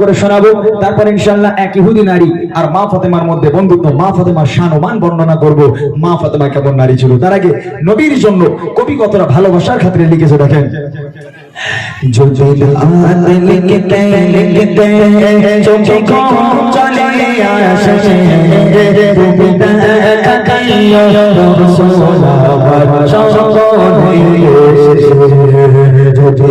করে শোনাবো। তারপর ইনশাল্লাহ এক ইহুদি নারী আর মা ফাতেমার মধ্যে বন্ধুত্ব, মা ফাতেমার শান ও মান বর্ণনা করব। মা ফাতেমা কেমন নারী ছিল? তার আগে নবীর জন্য কবি কতটা ভালোবাসার খাতিরে লিখেছে দেখেন। যদি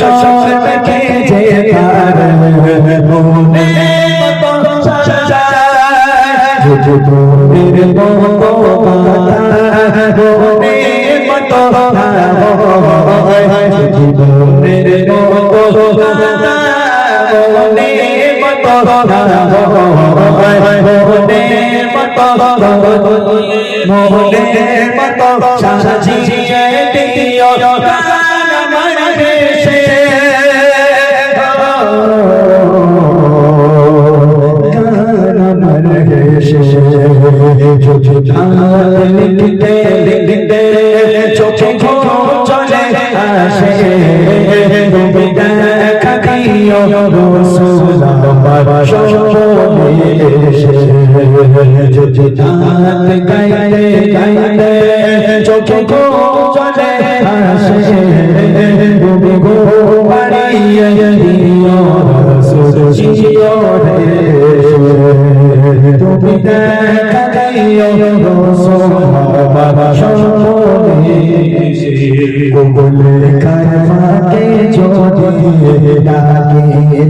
কত সসর খেজে মনে বসা মেরে মতো মেরে মতো মেরে মতো মোহনে মতো সাজিয়ে দিও গান মনে রসুল গাইতে গাইতে চোখে চলে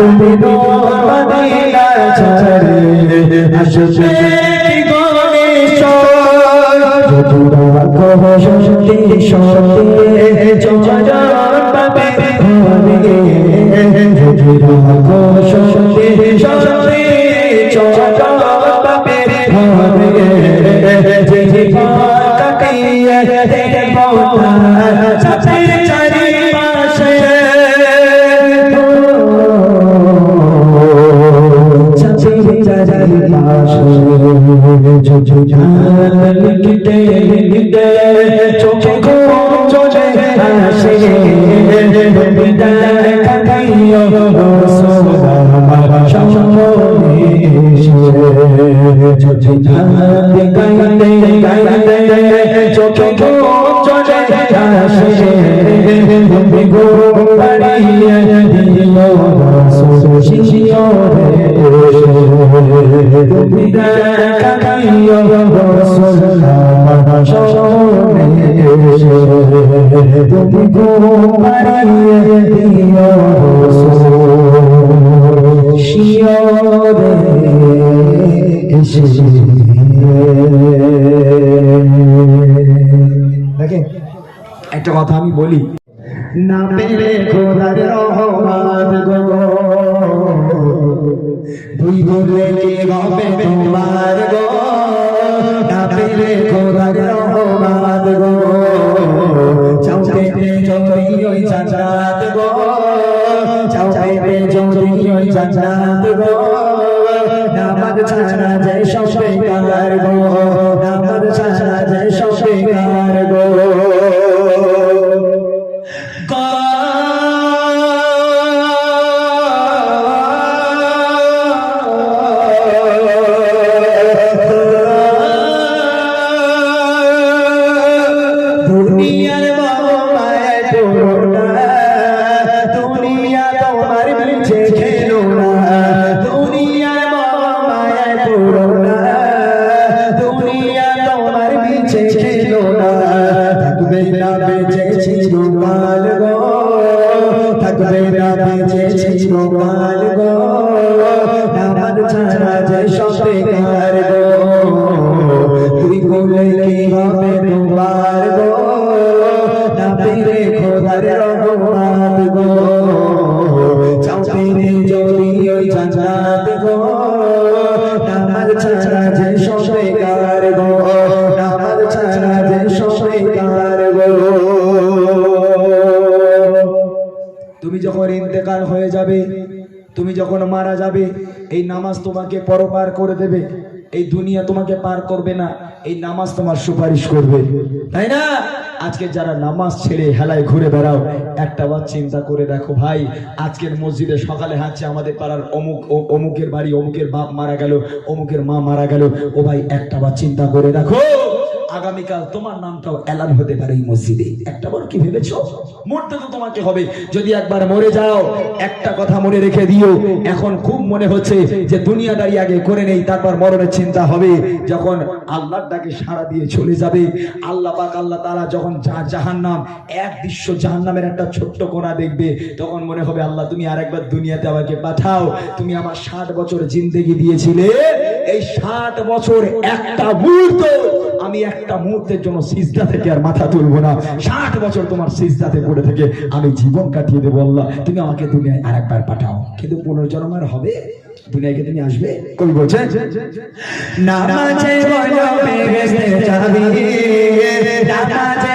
তুমি মদিনা ছেড়ে আসবে কি গণেশ যদুরা কহ সত্যি সত্যি চঞ্চল পাবে ঘরে যদুরা কহ সত্যি সত্যি চঞ্চল পাবে ঘরে যে কাটিয়ে দেব চাচের চারি গাইতে গাইতে চোখে ঘুম চলে আসে তুমি গো বাড়িয়ে দিও শিশিও তুমি দেখা খাইও তুমি গো বাড়িয়ে দিও বলি। না পেলে ঘোরার রহমান গো। দুই বলে হবে তোমার গো? না পেলে ঘোরার রহমান গো। চাও পেতে যদি ওই জান্নাত গো। চাও পেতে যদি ওই জান্নাত গো। যে গোপাল গো আমার ছাড়া যে সবে যাবে, তুমি যখন মারা যাবে, এই নামাজ তোমাকে পরপার করে দেবে। এই দুনিয়া তোমাকে পার করবে না, এই নামাজ তোমার সুপারিশ করবে। তাই না? আজকে যারা নামাজ ছেড়ে হেলায় ঘুরে বেড়াও, একটা বার চিন্তা করে দেখো ভাই, আজকের মসজিদে সকালে হাঁটছে আমাদের পাড়ার অমুক অমুকের বাড়ি, অমুকের বাপ মারা গেল, অমুকের মা মারা গেল। ও ভাই, একটা বার চিন্তা করে দেখো। আগামীকাল তোমার নামটাও এলান হতে পারে এই মসজিদে। একটা বার কি ভেবেছো? মরতে তো তোমাকে হবে। যদি একবার মরে যাও, একটা কথা মনে রেখে দিও। এখন খুব মনে হচ্ছে যে দুনিয়াদারি আগে করে নেই, তারপর মরণের চিন্তা হবে। যখন আল্লাহর ডাকে সাড়া দিয়ে চলে যাবে, আল্লাহ পাক, আল্লাহ তারা যখন জাহান্নাম, এক দৃশ্য জাহান্নামের একটা ছোট্ট কোণা দেখবে। তখন মনে হবে, আল্লাহ, তুমি আরেকবার দুনিয়াতে আমাকে পাঠাও। তুমি আমার ষাট বছর জিন্দেগি দিয়েছিলে। এই ষাট বছর একটা মুহূর্ত আমি একটা মুহূর্তের জন্য সিজদা থেকে আর মাথা তুলবো না। ষাট বছর তোমার সিজদাতে পড়ে থেকে আমি জীবন কাটিয়ে দেবো আল্লাহ। তুমি আমাকে দুনিয়ায় আর একবার পাঠাও। কিন্তু পুনর্জন্ম আর হবে? দুনিয়াকে তুমি আসবে? কবি বলছে নামাজে বলো বেহেশতে যাবি নামাজে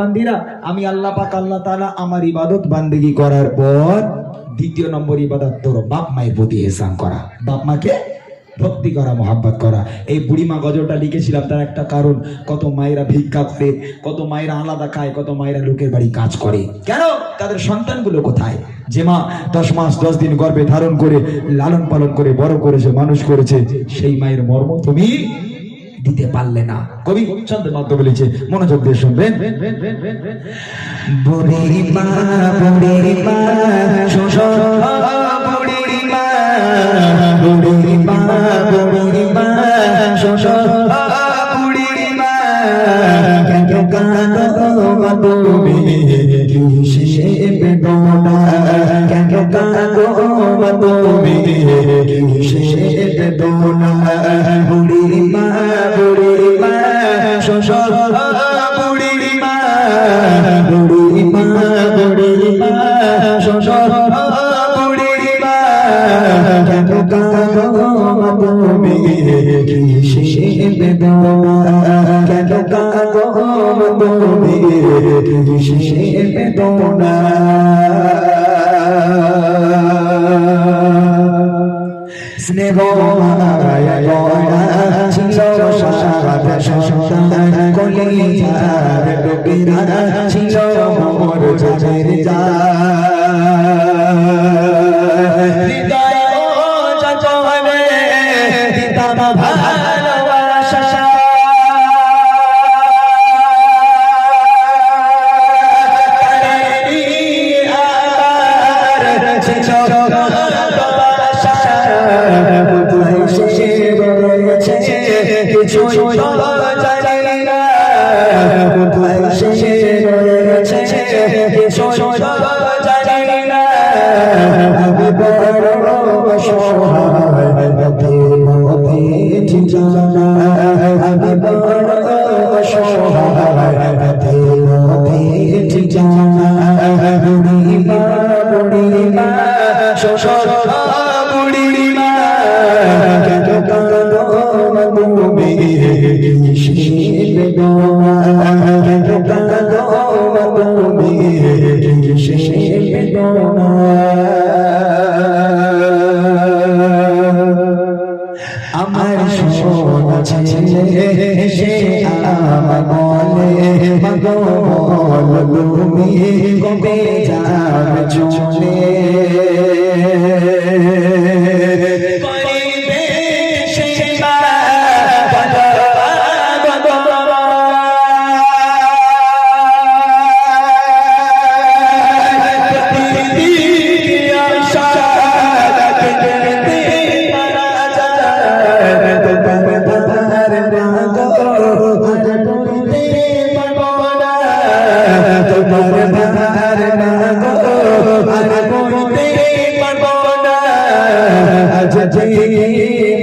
বান্দিরা, আমি আল্লাহ পাক, আল্লাহ তাআলা আমার ইবাদত বান্দেগি করার পর দ্বিতীয় নম্বর ইবাদত তোর বাপ মায়ের প্রতি এহসান করা। বাপ মাকে ভক্তি করা, মোহাব্বত করা। এই বুড়িমা গজলটা লিখেছিলাম, তার একটা কারণ, কত মায়েরা ভিক্ষা করে, কত মায়েরা আলাদা খায়, কত মায়েরা লোকের বাড়ি কাজ করে। কেন? তাদের সন্তানগুলো কোথায়? যে মা দশ মাস, দশ দিন গর্ভে ধারণ করে, লালন পালন করে, বড় করেছে, মানুষ করেছে, সেই মায়ের মর্ম তুমি দিতে পারলে না। কবি ছন্দের মাধ্যমে লিখছে মনোযোগ দিয়ে শুনবেন। বুড়ি মা বুড়ি মা বুড়ি মা বুড়ি মা বুড়ি মা বুড়ি মা কেন কাঁদো তুমি কিসে বেদনা? কেন তুমি কিসে বেদনা? বুড়ি কিসে বেদনা স্নেহ ছিল মোর জানের যা হৃদয় বেদনা আমার সোনা আমার বলে তুমি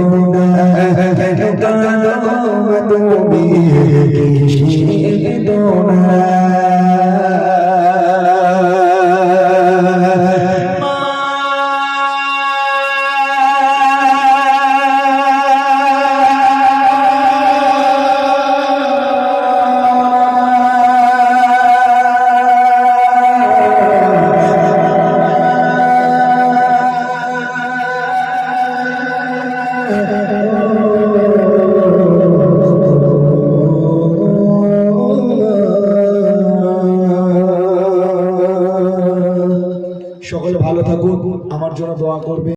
কিসের বেদনা তুমি কিসের